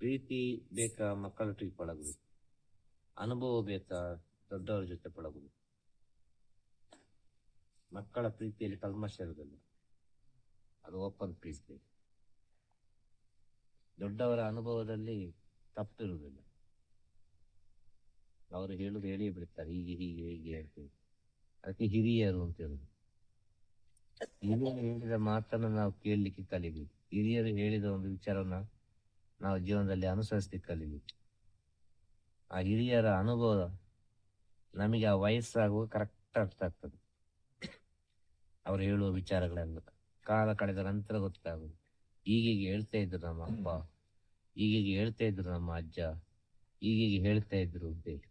ಪ್ರೀತಿ ಬೇಕಾ ಜೊತೆಗೆ ಪಳಗುದು. ಅನುಭವ ಬೇಕಾ ದೊಡ್ಡವರ ಜೊತೆ ಪಳಗುದು. ಮಕ್ಕಳ ಪ್ರೀತಿಯಲ್ಲಿ ಕಲ್ಮಶ ಇರುವುದಿಲ್ಲ ಅದು ಓಪನ್ ಪ್ರೀತಿ. ದೊಡ್ಡವರ ಅನುಭವದಲ್ಲಿ ತಪ್ಪಿರುವುದಿಲ್ಲ. ಅವರು ಹೇಳುದು ಹೇಳಿ ಬಿಡ್ತಾರೆ, ಹೀಗೆ ಹೀಗೆ ಹೀಗೆ ಹೇಳ್ತೀವಿ ಅದಕ್ಕೆ ಹಿರಿಯರು ಅಂತ ಹೇಳುದು. ಹಿರಿಯರು ಹೇಳಿದ ಮಾತನ್ನು ನಾವು ಕೇಳಲಿಕ್ಕೆ ಕಲಿಬೇಕು. ಹಿರಿಯರು ಹೇಳಿದ ಒಂದು ವಿಚಾರವನ್ನ ನಾವು ಜೀವನದಲ್ಲಿ ಅನುಸರಿಸಲಿಕ್ಕೆ ಆ ಹಿರಿಯರ ಅನುಭವ ನಮಗೆ ಆ ವಯಸ್ಸಾಗುವ ಕರೆಕ್ಟ್ ಅರ್ಥ ಆಗ್ತದೆ. ಅವ್ರು ಹೇಳುವ ವಿಚಾರಗಳೆಲ್ಲ. ಕಾಲ ಕಳೆದ ನಂತರ ಗೊತ್ತಾಗುದು ಈಗೀಗ ಹೇಳ್ತಾ ಇದ್ರು ನಮ್ಮ ಅಪ್ಪ. ಈಗೀಗ ಹೇಳ್ತಾ ಇದ್ರು ನಮ್ಮ ಅಜ್ಜ. ಈಗೀಗ ಹೇಳ್ತಾ ಇದ್ರು ಅಂತೇಳಿ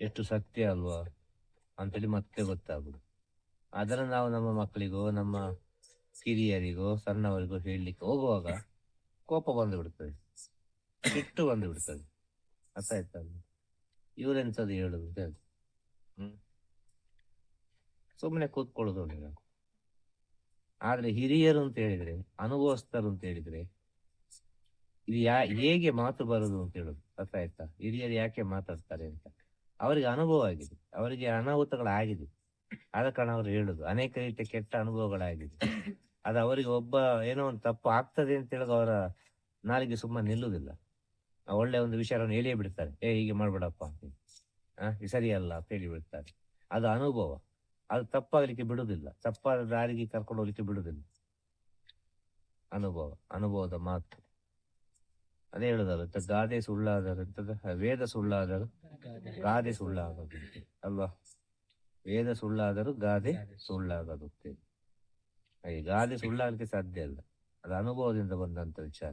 ಎಷ್ಟು ಸತ್ಯ ಅಲ್ವಾ? ಅಂತೇಳಿ ಮತ್ತೆ ಗೊತ್ತಾಗುದು ಅದನ್ನು ನಾವು ನಮ್ಮ ಮಕ್ಕಳಿಗೋ, ನಮ್ಮ ಕಿರಿಯರಿಗೋ ಸಣ್ಣವರಿಗೋ ಹೇಳಲಿಕ್ಕೆ ಹೋಗುವಾಗ ಕೋಪ ಬಂದು ಬಿಡ್ತದೆ ಸಿಟ್ಟು ಬಂದು ಬಿಡ್ತದೆ ಅರ್ಥ ಆಯ್ತಾ? ಇವ್ರೆಂಥದ್ದು ಹೇಳುದು ಹ್ಮ್. ಸುಮ್ಮನೆ ಕೂತ್ಕೊಳ್ಳೋದು ನಾವು ಆದ್ರೆ ಹಿರಿಯರು ಅಂತ ಹೇಳಿದ್ರೆ, ಅನುಭವಸ್ಥರು ಅಂತ ಹೇಳಿದ್ರೆ, ಇದು ಯಾ, ಹೇಗೆ ಮಾತು ಬರುದು ಅಂತ ಹೇಳುದು ಅರ್ಥ ಆಯ್ತಾ? ಹಿರಿಯರು ಯಾಕೆ ಮಾತಾಡ್ತಾರೆ ಅಂತ. ಅವರಿಗೆ ಅನುಭವ ಆಗಿದೆ. ಅವರಿಗೆ ಅನಾಹುತಗಳಾಗಿದೆ. ಆದ ಕಾರಣ ಅವರು ಹೇಳುದು. ಅನೇಕ ರೀತಿಯ ಕೆಟ್ಟ ಅನುಭವಗಳಾಗಿದೆ. ಅದು ಅವರಿಗೆ ಒಬ್ಬ ಏನೋ ಒಂದು ತಪ್ಪು ಆಗ್ತದೆ ಅಂತ ಹೇಳಿದ ಅವರ ನಾಲಿಗೆ ಸುಮ್ಮನೆ ನಿಲ್ಲುವುದಿಲ್ಲ. ಒಳ್ಳೆ ಒಂದು ವಿಚಾರವನ್ನು ಹೇಳಿಯೇ ಬಿಡ್ತಾರೆ. ಏ, ಹೀಗೆ ಮಾಡ್ಬೇಡಪ್ಪ ಅಂತ ಇದು ಸರಿಯಲ್ಲ ಅಂತ ಹೇಳಿ ಬಿಡ್ತಾರೆ. ಅದು ಅನುಭವ. ಅದು ತಪ್ಪಾಗಲಿಕ್ಕೆ ಬಿಡುದಿಲ್ಲ ತಪ್ಪಾದ ದಾರಿಗೆ ಕರ್ಕೊಂಡು ಹೋಗ್ಲಿಕ್ಕೆ ಬಿಡುದಿಲ್ಲ ಅನುಭವ. ಅನುಭವದ ಮಾತು. ಅದೇ ಹೇಳುದಲ್ಲ ಗಾದೆ ಸುಳ್ಳಾದರು ಎಂತದ ವೇದ ಸುಳ್ಳಾದರು ಗಾದೆ ಸುಳ್ಳಾಗದು ಅಲ್ವಾ? ವೇದ ಸುಳ್ಳಾದರೂ ಗಾದೆ ಸುಳ್ಳಾಗದು ಅಂತೇಳಿ. ಹಾಗೆ ಗಾದೆ ಸುಳ್ಳಾಗಲಿಕ್ಕೆ ಸಾಧ್ಯ ಇಲ್ಲ. ಅದು ಅನುಭವದಿಂದ ಬಂದಂತ ವಿಚಾರ.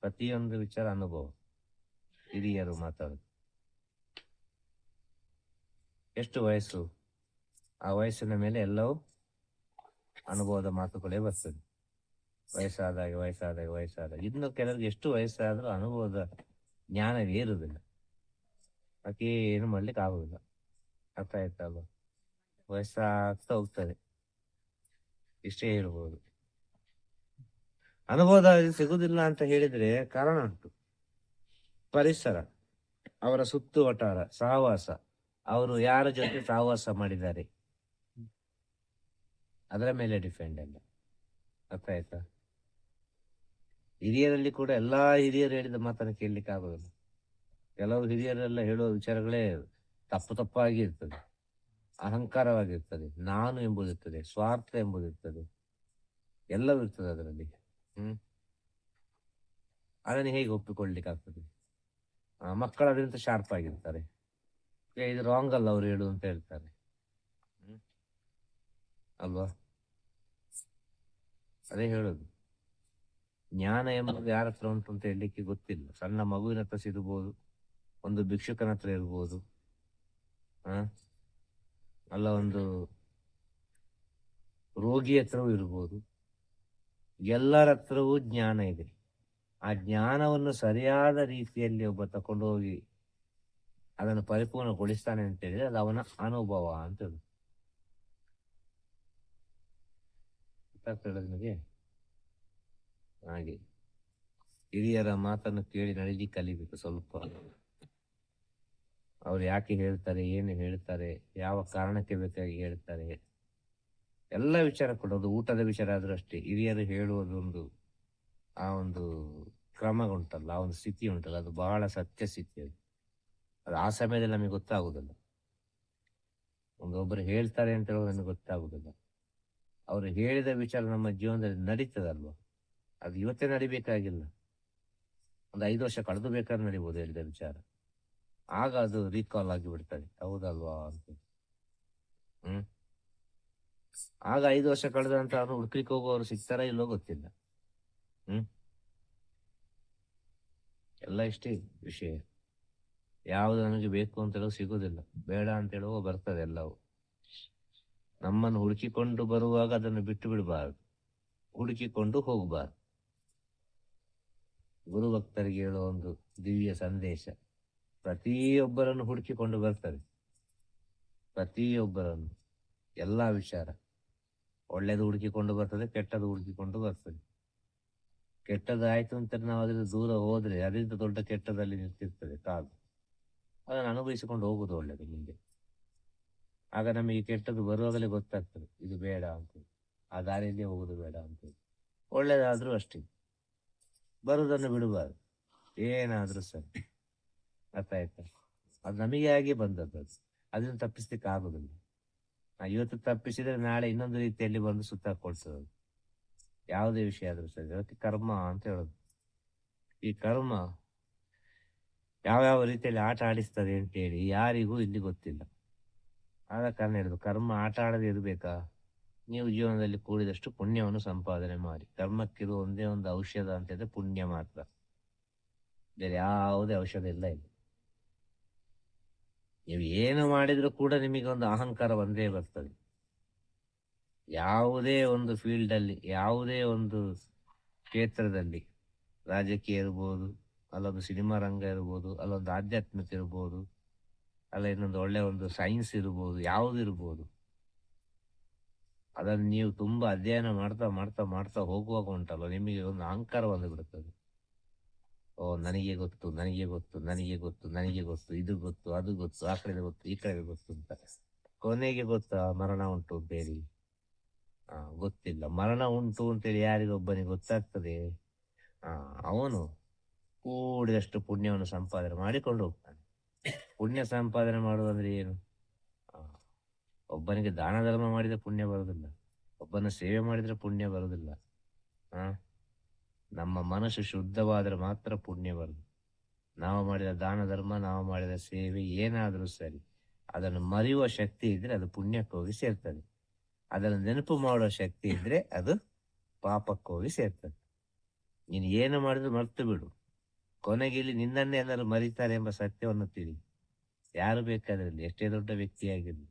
ಪ್ರತಿಯೊಂದು ವಿಚಾರ ಅನುಭವ. ಹಿರಿಯರು ಮಾತಾಡುದು. ಎಷ್ಟು ವಯಸ್ಸು? ಆ ವಯಸ್ಸಿನ ಮೇಲೆ ಎಲ್ಲವೂ ಅನುಭವದ ಮಾತುಗಳೇ ಬರ್ತದೆ. ವಯಸ್ಸಾದಾಗ ವಯಸ್ಸಾದಾಗ ವಯಸ್ಸಾದಾಗ. ಇನ್ನು ಕೆಲವರಿಗೆ ಎಷ್ಟು ವಯಸ್ಸಾದ್ರೂ ಅನುಭವದ ಜ್ಞಾನವೇ ಇರುವುದಿಲ್ಲ ಅದಕ್ಕೆ ಏನು ಮಾಡ್ಲಿಕ್ಕೆ ಆಗುದಿಲ್ಲ ಅರ್ಥ ಆಯ್ತಲ್ವ ವಯಸ್ಸಾಗ್ತಾ ಹೋಗ್ತದೆ. ಇಷ್ಟೇ ಹೇಳ್ಬೋದು. ಅನುಭವದ ಸಿಗುದಿಲ್ಲ ಅಂತ ಹೇಳಿದ್ರೆ ಕಾರಣ ಉಂಟು. ಪರಿಸರ, ಅವರ ಸುತ್ತು ವಟಾರ, ಸಹವಾಸ, ಅವರು ಯಾರ ಜೊತೆ ಸಹವಾಸ ಮಾಡಿದ್ದಾರೆ? ಅದರ ಮೇಲೆ ಡಿಪೆಂಡ್ ಎಲ್ಲ. ಅರ್ಥ ಆಯ್ತಾ? ಹಿರಿಯರಲ್ಲಿ ಕೂಡ ಎಲ್ಲಾ ಹಿರಿಯರು ಹೇಳಿದ ಮಾತನ್ನು ಕೇಳಲಿಕ್ಕೆ ಆಗೋದಿಲ್ಲ. ಕೆಲವು ಹಿರಿಯರೆಲ್ಲ ಹೇಳುವ ವಿಚಾರಗಳೇ ತಪ್ಪು ತಪ್ಪಾಗಿ ಇರ್ತದೆ. ಅಹಂಕಾರವಾಗಿರ್ತದೆ, ನಾನು ಎಂಬುದಿರ್ತದೆ, ಸ್ವಾರ್ಥ ಎಂಬುದಿರ್ತದೆ, ಎಲ್ಲವೂ ಇರ್ತದೆ ಅದರಲ್ಲಿ. ಹ್ಮ್. ಅದನ್ನು ಹೇಗೆ ಒಪ್ಪಿಕೊಳ್ಳಿಕ್ಕೆ ಆಗ್ತದೆ ಮಕ್ಕಳು ಅದರಿಂದ ಶಾರ್ಪ್ ಆಗಿರ್ತಾರೆ. ಇದು ರಾಂಗ್ ಅಲ್ಲ ಅವ್ರು ಹೇಳು ಅಂತ ಹೇಳ್ತಾರೆ. ಅಲ್ವಾ? ಅದೇ ಹೇಳುದು. ಜ್ಞಾನ ಎಂಬುದು ಯಾರ ಹತ್ರ ಉಂಟು ಅಂತ ಹೇಳಲಿಕ್ಕೆ ಗೊತ್ತಿಲ್ಲ. ಸಣ್ಣ ಮಗುವಿನ ಹತ್ರ ಸಿಗಬಹುದು ಒಂದು ಭಿಕ್ಷುಕನ ಹತ್ರ ಇರ್ಬೋದು. ಹ? ಅಲ್ಲ, ಒಂದು ರೋಗಿ ಹತ್ರವೂ ಇರ್ಬೋದು. ಎಲ್ಲರ ಹತ್ರವೂ ಜ್ಞಾನ ಇದೆ. ಆ ಜ್ಞಾನವನ್ನು ಸರಿಯಾದ ರೀತಿಯಲ್ಲಿ ಒಬ್ಬ ತಕೊಂಡೋಗಿ ಅದನ್ನು ಪರಿಪೂರ್ಣಗೊಳಿಸ್ತಾನೆ ಅಂತ ಹೇಳಿದ್ರೆ ಅದು ಅವನ ಅನುಭವ ಅಂತ ನಿಮಗೆ ಹಾಗೆ ಹಿರಿಯರ ಮಾತನ್ನು ಕೇಳಿ ನಡೀಲಿಕ್ಕೆ ಕಲಿಬೇಕು ಸ್ವಲ್ಪ. ಅವ್ರು ಯಾಕೆ ಹೇಳ್ತಾರೆ, ಏನು ಹೇಳ್ತಾರೆ, ಯಾವ ಕಾರಣಕ್ಕೆ ಬೇಕಾಗಿ ಹೇಳ್ತಾರೆ? ಎಲ್ಲ ವಿಚಾರ ಕೊಡೋದು ಊಟದ ವಿಚಾರ ಆದರೂ ಅಷ್ಟೇ. ಹಿರಿಯರು ಹೇಳುವುದೊಂದು, ಆ ಒಂದು ಕ್ರಮ ಉಂಟಲ್ಲ ಆ ಒಂದು ಸ್ಥಿತಿ ಉಂಟಲ್ಲ, ಅದು ಬಹಳ ಸತ್ಯ ಸ್ಥಿತಿ ಅದು. ಅದು ಆ ಸಮಯದಲ್ಲಿ ನಮಗೆ ಗೊತ್ತಾಗುವುದಿಲ್ಲ. ಒಂದು ಒಬ್ಬರು ಹೇಳ್ತಾರೆ ಅಂತ ಹೇಳೋದು ನಮಗೆ ಗೊತ್ತಾಗುವುದಿಲ್ಲ. ಅವರು ಹೇಳಿದ ವಿಚಾರ ನಮ್ಮ ಜೀವನದಲ್ಲಿ ನಡೀತದಲ್ವ? ಅದು ಇವತ್ತೇ ನಡಿಬೇಕಾಗಿಲ್ಲ. ಒಂದು ಐದು ವರ್ಷ ಕಳೆದು ಬೇಕಾದ್ರೆ ನಡಿಬೋದು ಹೇಳಿದ ವಿಚಾರ. ಆಗ ಅದು ರೀಕಾಲ್ ಆಗಿಬಿಡ್ತದೆ. ಹೌದಲ್ವಾ ಅಂತ. ಹ್ಮ್. ಆಗ ಐದು ವರ್ಷ ಕಳೆದ ನಂತರ ಅವ್ರು ಹುಡುಕ್ಲಿಕ್ಕೆ ಹೋಗುವವರು ಸಿಗ್ತಾರ ಇಲ್ಲೋ ಗೊತ್ತಿಲ್ಲ. ಹ್ಮ್. ಎಲ್ಲ ಇಷ್ಟೇ ವಿಷಯ. ಯಾವ್ದು ನನಗೆ ಬೇಕು ಅಂತ ಹೇಳೋ ಸಿಗೋದಿಲ್ಲ. ಬೇಡ ಅಂತ ಹೇಳುವ ಬರ್ತದೆ ಎಲ್ಲವೂ. ನಮ್ಮನ್ನು ಹುಡುಕಿಕೊಂಡು ಬರುವಾಗ ಅದನ್ನು ಬಿಟ್ಟು ಬಿಡಬಾರದು. ಹುಡುಕಿಕೊಂಡು ಹೋಗಬಾರದು. ಗುರು ಭಕ್ತರಿಗೆ ಹೇಳೋ ಒಂದು ದಿವ್ಯ ಸಂದೇಶ. ಪ್ರತಿಯೊಬ್ಬರನ್ನು ಹುಡುಕಿಕೊಂಡು ಬರ್ತದೆ ಪ್ರತಿಯೊಬ್ಬರನ್ನು. ಎಲ್ಲ ವಿಚಾರ. ಒಳ್ಳೇದು ಹುಡುಕಿಕೊಂಡು ಬರ್ತದೆ, ಕೆಟ್ಟದು ಹುಡುಕಿಕೊಂಡು ಬರ್ತದೆ. ಕೆಟ್ಟದಾಯ್ತು ಅಂತ ನಾವು ಅದರಿಂದ ದೂರ ಹೋದ್ರೆ, ಅದರಿಂದ ದೊಡ್ಡ ಕೆಟ್ಟದಲ್ಲಿ ನಿಂತಿರ್ತದೆ ಕಾದು. ಅದನ್ನು ಅನುಭವಿಸಿಕೊಂಡು ಹೋಗುದು ಒಳ್ಳೇದು ಮುಂದೆ ಆಗ ನಮಗೆ ಕೆಟ್ಟದ್ದು ಬರುವಾಗಲೇ ಗೊತ್ತಾಗ್ತದೆ. ಇದು ಬೇಡ ಅಂತ ಆ ದಾರಿಯಲ್ಲಿ ಹೋಗುದು ಬೇಡ ಅಂತ ಒಳ್ಳೇದಾದ್ರೂ ಅಷ್ಟೇ. ಬರುವುದನ್ನು ಬಿಡಬಾರ್ದು. ಏನಾದ್ರೂ ಸರಿ. ಅರ್ಥ ಆಯ್ತಾ? ಅದು ನಮಗೆ ಆಗಿ ಬಂದದ್ದು ಅದು. ಅದನ್ನು ತಪ್ಪಿಸ್ಲಿಕ್ಕೆ ಆಗೋದಿಲ್ಲ. ನಾ ಇವತ್ತು ತಪ್ಪಿಸಿದ್ರೆ ನಾಳೆ ಇನ್ನೊಂದು ರೀತಿಯಲ್ಲಿ ಬಂದು ಸುತ್ತ ಕೊಡ್ಸೋದು ಯಾವುದೇ ವಿಷಯ ಆದರೂ ಸರಿ. ಅದಕ್ಕೆ ಕರ್ಮ ಅಂತ ಹೇಳೋದು. ಈ ಕರ್ಮ ಯಾವ್ಯಾವ ರೀತಿಯಲ್ಲಿ ಆಟ ಆಡಿಸ್ತದೆ ಅಂತೇಳಿ ಯಾರಿಗೂ ಇಲ್ಲಿ ಗೊತ್ತಿಲ್ಲ. ಆದ ಕಾರಣ ಹೇಳಿದ್ರು ಕರ್ಮ ಆಟ ಆಡದೆ ಇರಬೇಕಾ? ನೀವು ಜೀವನದಲ್ಲಿ ಕೂಡಿದಷ್ಟು ಪುಣ್ಯವನ್ನು ಸಂಪಾದನೆ ಮಾಡಿ. ಕರ್ಮಕ್ಕಿರುವ ಒಂದೇ ಒಂದು ಔಷಧ ಅಂತ ಹೇಳಿದ್ರೆ ಪುಣ್ಯ ಮಾತ್ರ. ಬೇರೆ ಯಾವುದೇ ಔಷಧ ಇಲ್ಲ ಇಲ್ಲಿ. ನೀವು ಏನು ಮಾಡಿದರೂ ಕೂಡ ನಿಮಗೆ ಒಂದು ಅಹಂಕಾರ ಒಂದೇ ಬರ್ತದೆ. ಯಾವುದೇ ಒಂದು ಫೀಲ್ಡ್ ಅಲ್ಲಿ ಯಾವುದೇ ಒಂದು ಕ್ಷೇತ್ರದಲ್ಲಿ, ರಾಜಕೀಯ ಇರ್ಬೋದು, ಅಲ್ಲೊಂದು ಸಿನಿಮಾ ರಂಗ ಇರ್ಬೋದು, ಅಲ್ಲೊಂದು ಆಧ್ಯಾತ್ಮಿಕ ಇರ್ಬೋದು, ಅಲ್ಲ ಇನ್ನೊಂದು ಒಳ್ಳೆ ಒಂದು ಸೈನ್ಸ್ ಇರ್ಬೋದು ಯಾವುದಿರ್ಬೋದು ಅದನ್ನು ನೀವು ತುಂಬಾ ಅಧ್ಯಯನ ಮಾಡ್ತಾ ಮಾಡ್ತಾ ಮಾಡ್ತಾ ಹೋಗುವಾಗ ಉಂಟಲ್ಲ ನಿಮಗೆ ಒಂದು ಅಹಂಕಾರ ಬಂದು ಬಿಡುತ್ತದೆ ಓ, ನನಗೆ ಗೊತ್ತು ನನಗೆ ಗೊತ್ತು ನನಗೆ ಗೊತ್ತು ನನಗೆ ಗೊತ್ತು, ಇದು ಗೊತ್ತು, ಅದು ಗೊತ್ತು, ಆ ಕಡೆ ಗೊತ್ತು, ಈ ಕಡೆ ಗೊತ್ತು ಅಂತ. ಕೊನೆಗೆ ಗೊತ್ತಾ? ಮರಣ ಉಂಟು ಬೇರೆ ಆ, ಗೊತ್ತಿಲ್ಲ. ಮರಣ ಉಂಟು ಅಂತೇಳಿ ಯಾರಿಗೊಬ್ಬನಿಗೆ ಗೊತ್ತಾಗ್ತದೆ? ಆ, ಅವನು ಕೂಡಿದಷ್ಟು ಪುಣ್ಯವನ್ನು ಸಂಪಾದನೆ ಮಾಡಿಕೊಂಡು ಹೋಗ್ತಾನೆ. ಪುಣ್ಯ ಸಂಪಾದನೆ ಮಾಡುವುದಂದ್ರೆ ಏನು? ಒಬ್ಬನಿಗೆ ದಾನ ಧರ್ಮ ಮಾಡಿದ್ರೆ ಪುಣ್ಯ ಬರುವುದಿಲ್ಲ ಒಬ್ಬನ ಸೇವೆ ಮಾಡಿದ್ರೆ ಪುಣ್ಯ ಬರುವುದಿಲ್ಲ ಆ? ನಮ್ಮ ಮನಸ್ಸು ಶುದ್ಧವಾದರೆ ಮಾತ್ರ ಪುಣ್ಯ ಬರುದು ನಾವು ಮಾಡಿದ ದಾನ ಧರ್ಮ, ನಾವು ಮಾಡಿದ ಸೇವೆ ಏನಾದರೂ ಸರಿ, ಅದನ್ನು ಮರೆಯುವ ಶಕ್ತಿ ಇದ್ರೆ ಅದು ಪುಣ್ಯಕ್ಕೆ ಹೋಗಿ ಸೇರ್ತದೆ. ಅದನ್ನು ನೆನಪು ಮಾಡುವ ಶಕ್ತಿ ಇದ್ರೆ ಅದು ಪಾಪಕ್ಕೆ ಹೋಗಿ ಸೇರ್ತದೆ. ನೀನು ಏನು ಮಾಡಿದ್ರು ಮರೆತು ಬಿಡು. ಕೊನೆಗೆ ಇಲ್ಲಿ ನಿನ್ನನ್ನೇ ಎಲ್ಲರೂ ಮರೀತಾರೆ ಎಂಬ ಸತ್ಯವನ್ನು ತಿಳಿ ಯಾರು ಬೇಕಾದ್ರಲ್ಲಿ ಎಷ್ಟೇ ದೊಡ್ಡ ವ್ಯಕ್ತಿಯಾಗಿರಲಿ,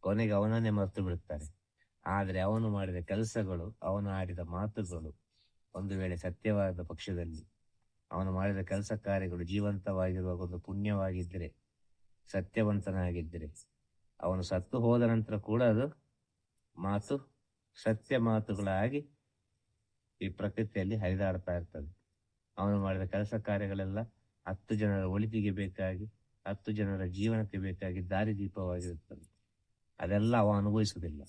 ಕೊನೆಗೆ ಅವನನ್ನೇ ಮರ್ತು ಬಿಡುತ್ತಾರೆ. ಆದರೆ ಅವನು ಮಾಡಿದ ಕೆಲಸಗಳು, ಅವನು ಆಡಿದ ಮಾತುಗಳು ಒಂದು ವೇಳೆ ಸತ್ಯವಾದ ಪಕ್ಷದಲ್ಲಿ ಅವನು ಮಾಡಿದ ಕೆಲಸ ಕಾರ್ಯಗಳು ಜೀವಂತವಾಗಿರುವ ಒಂದು ಪುಣ್ಯವಾಗಿದ್ದರೆ, ಸತ್ಯವಂತನಾಗಿದ್ದರೆ, ಅವನು ಸತ್ತು ಹೋದ ನಂತರ ಕೂಡ ಅದು ಮಾತು, ಸತ್ಯ ಮಾತುಗಳಾಗಿ ಈ ಪ್ರಕೃತಿಯಲ್ಲಿ ಹರಿದಾಡ್ತಾ ಇರ್ತದೆ. ಅವನು ಮಾಡಿದ ಕೆಲಸ ಕಾರ್ಯಗಳೆಲ್ಲ ಹತ್ತು ಜನರ ಒಳಿತಿಗೆ ಬೇಕಾಗಿ, ಹತ್ತು ಜನರ ಜೀವನಕ್ಕೆ ಬೇಕಾಗಿ ದಾರಿದೀಪವಾಗಿರುತ್ತದೆ ಅದೆಲ್ಲ ಅವ ಅನುಭವಿಸುವುದಿಲ್ಲ.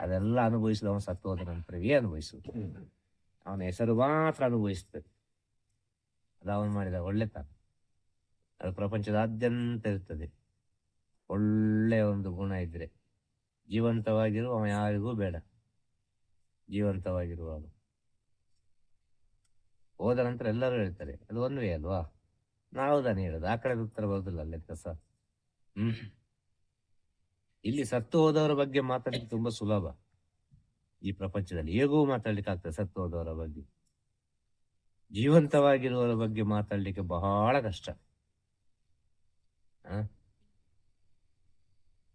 ಅದೆಲ್ಲ ಅನುಭವಿಸಿದ ಅವನು ಸತ್ತು ಹೋದ ನಂತರವೇ ಅನುಭವಿಸುವುದು. ಅವನ ಹೆಸರು ಮಾತ್ರ ಅನುಭವಿಸ್ತದೆ. ಅದು ಅವನು ಮಾಡಿದ ಒಳ್ಳೆತನ ಅದು ಪ್ರಪಂಚದಾದ್ಯಂತ ಇರ್ತದೆ. ಒಳ್ಳೆಯ ಒಂದು ಗುಣ ಇದ್ರೆ. ಜೀವಂತವಾಗಿರುವ ಅವ ಯಾರಿಗೂ ಬೇಡ. ಜೀವಂತವಾಗಿರುವಾಗ ಹೋದ ನಂತರ ಎಲ್ಲರೂ ಹೇಳ್ತಾರೆ, ಅದು ಒಂದೇ ಅಲ್ವಾ? ನಾವು ತಾನೇ ಹೇಳೋದು. ಆ ಕಡೆ ಉತ್ತರ ಬರೋದಿಲ್ಲ ಲೆಕ್ಕ ಸಹ ಹ್ಮ್. ಇಲ್ಲಿ ಸತ್ತು ಹೋದವರ ಬಗ್ಗೆ ಮಾತಾಡಲಿಕ್ಕೆ ತುಂಬಾ ಸುಲಭ. ಈ ಪ್ರಪಂಚದಲ್ಲಿ ಹೇಗೂ ಮಾತಾಡ್ಲಿಕ್ಕೆ ಆಗ್ತದೆ? ಸತ್ತೋದವರ ಬಗ್ಗೆ. ಜೀವಂತವಾಗಿರುವವರ ಬಗ್ಗೆ ಮಾತಾಡ್ಲಿಕ್ಕೆ ಬಹಳ ಕಷ್ಟ.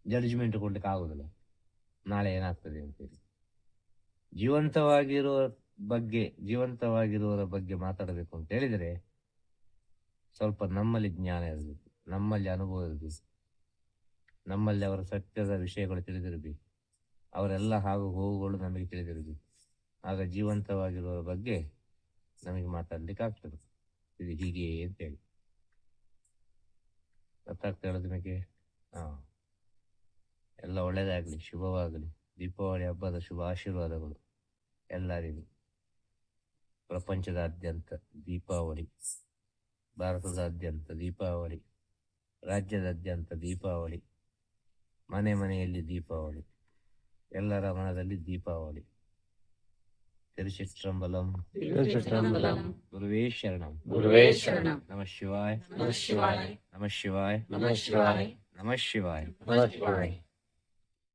ಜಡ್ಜ್ಮೆಂಟ್ ಕೊಡ್ಲಿಕ್ಕೆ ಆಗುದಿಲ್ಲ. ನಾಳೆ ಏನಾಗ್ತದೆ ಅಂತೇಳಿ. ಜೀವಂತವಾಗಿರುವ ಬಗ್ಗೆ ಜೀವಂತವಾಗಿರುವವರ ಬಗ್ಗೆ ಮಾತಾಡಬೇಕು ಅಂತ ಹೇಳಿದ್ರೆ ಸ್ವಲ್ಪ ನಮ್ಮಲ್ಲಿ ಜ್ಞಾನ ಇರಬೇಕು. ನಮ್ಮಲ್ಲಿ ಅನುಭವ ಇರಬೇಕು. ನಮ್ಮಲ್ಲಿ ಅವರ ಸತ್ಯದ ವಿಷಯಗಳು ತಿಳಿದಿರಬೇಕು. ಅವರೆಲ್ಲ ಹಾಗೂ ಹೋಗುಗಳು ನಮಗೆ ತಿಳಿದಿರುವುದು. ಆಗ ಜೀವಂತವಾಗಿರುವ ಬಗ್ಗೆ ನಮಗೆ ಮಾತಾಡ್ಲಿಕ್ಕೆ ಆಗ್ತದೆ. ಇದು ಹೀಗೆ ಅಂತೇಳಿ. ಗೊತ್ತಾಗ್ತಾ ಹೇಳೋದು ನಿಮಗೆ? ಹಾ. ಎಲ್ಲ ಒಳ್ಳೆಯದಾಗಲಿ ಶುಭವಾಗಲಿ. ದೀಪಾವಳಿ ಹಬ್ಬದ ಶುಭ ಆಶೀರ್ವಾದಗಳು ಎಲ್ಲರಿಗೂ. ಪ್ರಪಂಚದಾದ್ಯಂತ ದೀಪಾವಳಿ, ಭಾರತದಾದ್ಯಂತ ದೀಪಾವಳಿ, ರಾಜ್ಯದಾದ್ಯಂತ ದೀಪಾವಳಿ, ಮನೆ ಮನೆಯಲ್ಲಿ ದೀಪಾವಳಿ. ಎಲ್ಲರ ಮನದಲ್ಲಿ ದೀಪಾವಳಿ ತಿರುಚಿಟ್ರಂಬಲಂ ತಿರುಚಿಟ್ರಂಬಲಂ ಗುರುವೇ ಶರಣಂ ಗುರುವೇ ಶರಣಂ ನಮ ಶಿವಾಯ ನಮಃ ಶಿವಾಯ ನಮ ಶಿವಾಯ ನಮಃ ಶಿವಾಯ ನಮ ಶಿವಾಯ ನಮಃ ಶಿವಾಯ